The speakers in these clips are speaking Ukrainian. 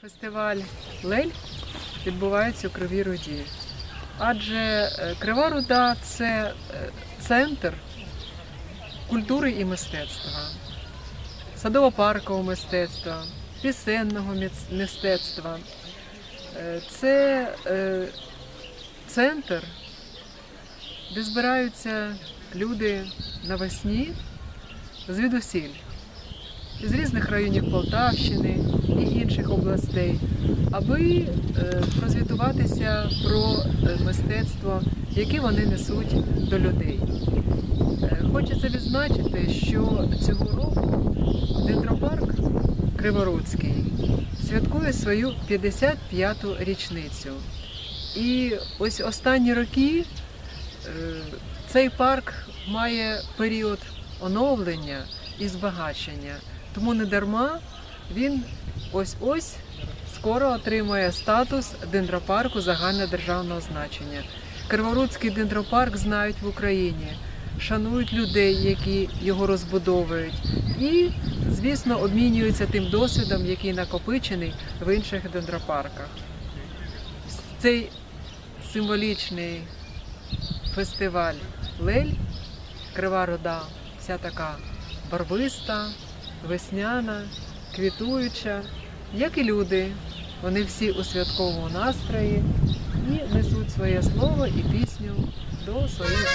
Фестиваль Лель відбувається у Кривій Руді. Адже е, Крива Руда це е, центр культури і мистецтва, садово-паркового мистецтва, пісенного мистецтва. Е, Це центр, де збираються люди навесні звідусіль з різних районів Полтавщини і інших областей, аби е, прозвітуватися про е, мистецтво, яке вони несуть до людей. Е, Хочеться відзначити, що цього року дендропарк Криворуцький святкує свою 55-ту річницю. І ось останні роки цей парк має період оновлення і збагачення. Тому не дарма він ось-ось скоро отримає статус дендропарку загальнодержавного значення. Криворуцький дендропарк знають в Україні, шанують людей, які його розбудовують, і, звісно, обмінюються тим досвідом, який накопичений в інших дендропарках. Цей символічний фестиваль Лель, Крива Руда, вся така барвиста, весняна, квітуюча, як і люди. Вони всі у святковому настрої і несуть своє слово і пісню до своїх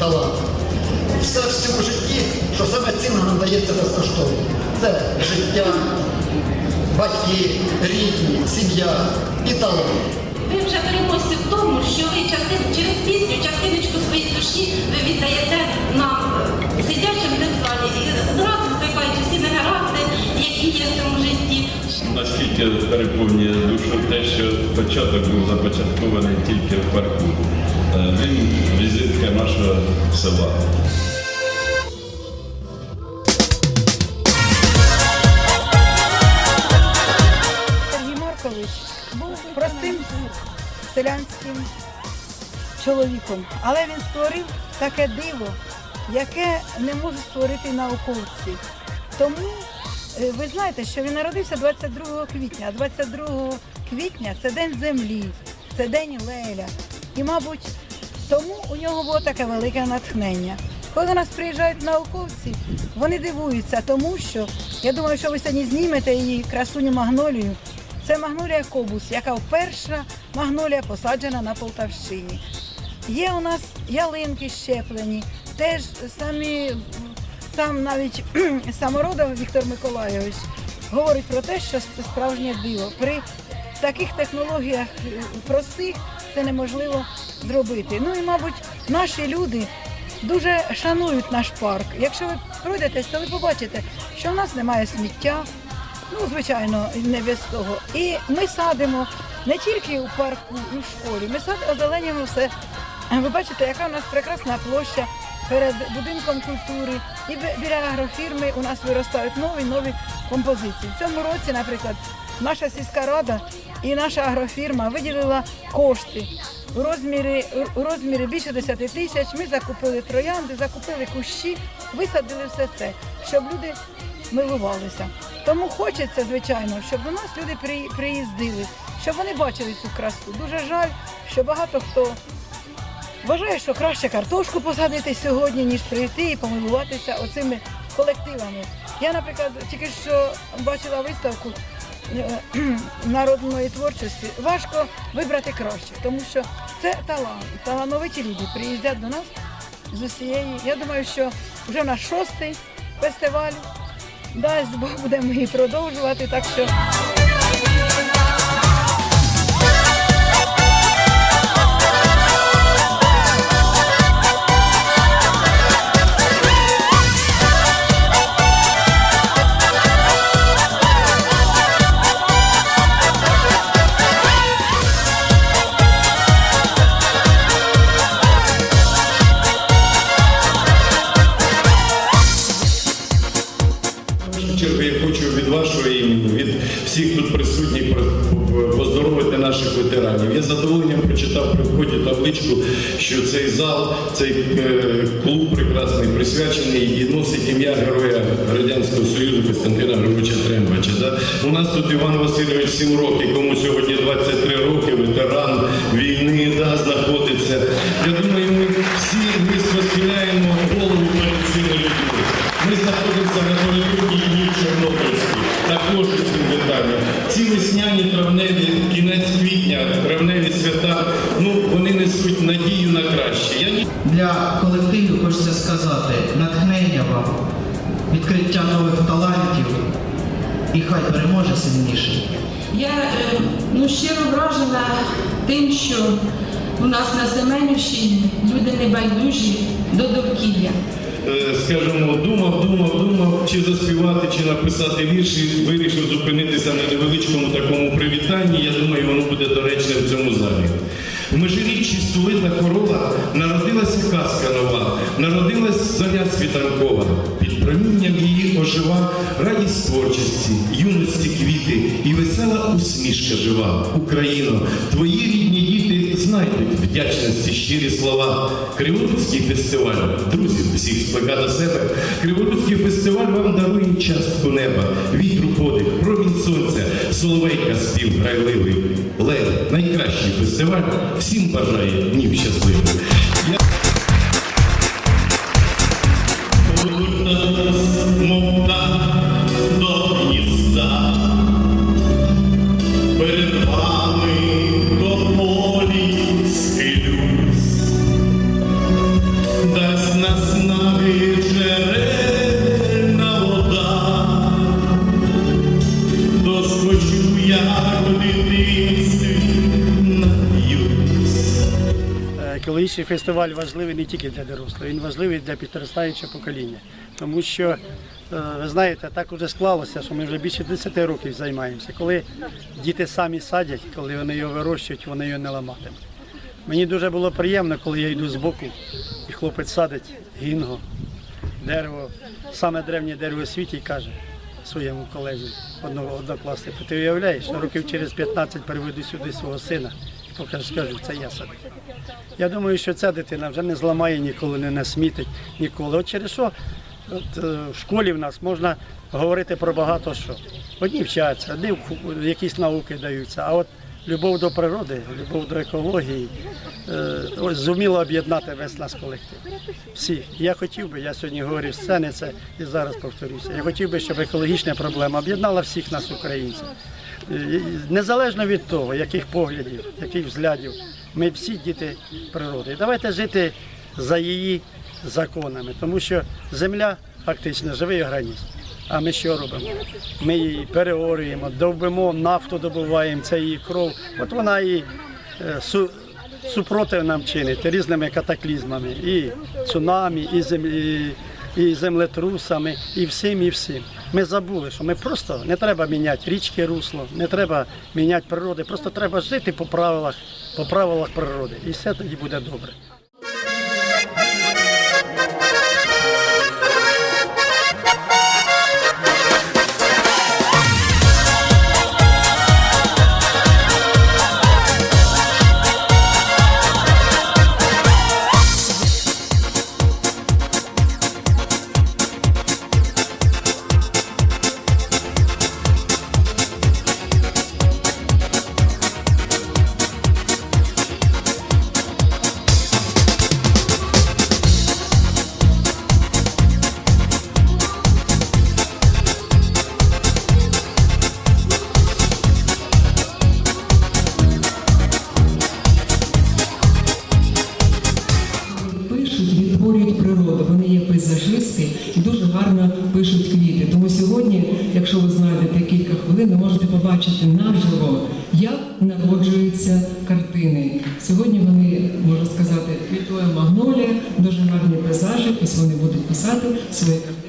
талантам. Все в цьому житті, що саме цінне нам дається безкоштовно. Це життя, батьки, рідні, сім'я і талант. Ви вже переможці в тому, що ви частин, через пісню, частиночку своєї душі ви віддаєте нам, сидячим в залі, і зразу скрипаючи всі негаразди, які є в цьому житті. Наскільки переповнює душу те, що початок був започаткований тільки в парку. Села. Сергій Маркович був простим селянським чоловіком, але він створив таке диво, яке не можуть створити науковці. Тому е, ви знаєте, що він народився 22 квітня, а 22 квітня це день землі, це день Леля. І, мабуть, тому у нього було таке велике натхнення. Коли до нас приїжджають науковці, вони дивуються, тому що я думаю, що ви сьогодні знімете її красуню магнолію. Це магнолія Кобус, яка вперше магнолія посаджена на Полтавщині. Є у нас ялинки щеплені, теж самі сам навіть самородов Віктор Миколайович говорить про те, що справжнє диво. При таких технологіях простих це неможливо зробити. Ну і, мабуть, наші люди дуже шанують наш парк. Якщо ви пройдетесь, то ви побачите, що в нас немає сміття. Ну, звичайно, не без того. І ми садимо не тільки у парку і в школі, ми сад озеленюємо все. Ви бачите, яка у нас прекрасна площа перед будинком культури. І біля агрофірми у нас виростають нові нові композиції. В цьому році, наприклад, наша сільська рада і наша агрофірма виділила кошти у розмірі, у розмірі більше 10 тисяч. Ми закупили троянди, закупили кущі, висадили все це, щоб люди милувалися. Тому хочеться, звичайно, щоб до нас люди приїздили, щоб вони бачили цю красу. Дуже жаль, що багато хто вважає, що краще картошку посадити сьогодні, ніж прийти і помилуватися оцими колективами. Я, наприклад, тільки що бачила виставку народної творчості. Важко вибрати краще, тому що це талант. Талановиті люди приїздять до нас з усієї. Я думаю, що вже наш шостий фестиваль. Дасть Бог будемо і продовжувати. Так що від всіх тут присутніх поздоровити наших ветеранів. Я з задоволенням прочитав при вході табличку, що цей зал, цей е, клуб прекрасний присвячений і носить ім'я Героя Радянського Союзу Костянтина Григоровича Трембача. Да? У нас тут Іван Васильович 7 років, кому сьогодні 23 роки, ветеран війни да, знаходиться. Я думаю, ми всі. Нових талантів і хай переможе сильніший. Я е, ну, щиро вражена тим, що у нас на Семенівщині люди небайдужі до довкілля. Е, скажімо, думав, думав, думав, чи заспівати, чи написати вірш, і вирішив зупинитися на невеличкому такому привітанні. Я думаю, воно буде доречне в цьому залі. Межиріччі столита хорола народилася казка нова, народилась зоря світанкова. Під промінням її ожива радість творчості, юності квіти і весела усмішка жива. Україно, твої рідні діти знайдуть вдячності щирі слова. Криворуцький фестиваль, друзів всіх склика до себе. Криворуцький фестиваль вам дарує частку неба, сонця, соловейка спів грайливий. Лев, найкращий фестиваль, всім бажає днів щасливих. Екологічний фестиваль важливий не тільки для дорослих, він важливий для підростаючого покоління. Тому що, е, ви знаєте, так уже склалося, що ми вже більше 10 років займаємося. Коли діти самі садять, коли вони його вирощують, вони його не ламатимуть. Мені дуже було приємно, коли я йду з боку, і хлопець садить гінго, дерево, саме древнє дерево у світі, і каже своєму колезі, одного однокласнику, ти уявляєш, років через 15 приведу сюди свого сина покажу, скажу, це я садив. Я думаю, що ця дитина вже не зламає ніколи, не насмітить ніколи. От через що от, е, в школі в нас можна говорити про багато що. Одні вчаться, одні якісь науки даються, а от любов до природи, любов до екології е, ось зуміла об'єднати весь наш колектив. Всі. Я хотів би, я сьогодні говорив з сцени це і зараз повторюся. Я хотів би, щоб екологічна проблема об'єднала всіх нас, українців. Е, Незалежно від того, яких поглядів, яких взглядів, ми всі діти природи. Давайте жити за її законами, тому що земля фактично живий організм. А ми що робимо? Ми її переорюємо, довбимо, нафту добуваємо, це її кров. От вона і е, су, супротив нам чинить різними катаклізмами, і цунамі, і, землі, і землетрусами, і всім, і всім. Ми забули, що ми просто не треба міняти річки, русло, не треба міняти природи, просто треба жити по правилах, по правилах природи. І все тоді буде добре. Пишуть, відтворюють природу. Вони є пейзажисти і дуже гарно пишуть квіти. Тому сьогодні, якщо ви знайдете кілька хвилин, ви можете побачити наживо, як народжуються картини. Сьогодні вони, можна сказати, квітує магнолія, дуже гарні пейзажі. Ось вони будуть писати свої картини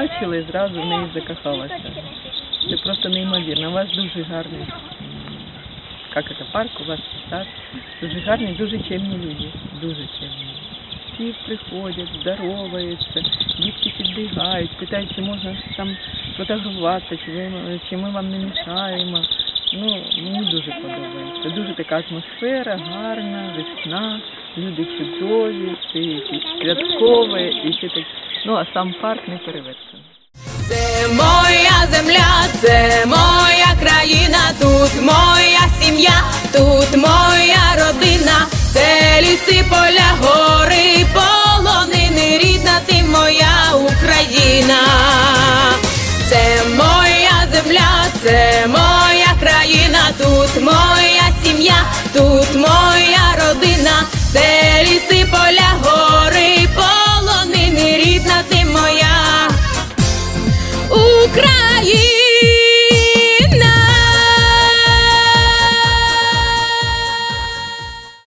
її побачили, зразу в неї закохалася. Це просто неймовірно. У вас дуже гарний, як це, парк, у вас сад. Дуже гарний, дуже чемні люди. Дуже чемні. Всі приходять, здороваються, дітки підбігають, питають, чи можна там фотографуватися, чи, чи ми вам не мішаємо. Ну, мені дуже подобається. Дуже така атмосфера, гарна, весна, люди чудові, все якісь і все так. Ну а сам парк не перевезти. Це моя земля, це моя країна, тут моя сім'я, тут моя родина, це ліси, поля, гори, полонини, рідна ти моя Україна. Це моя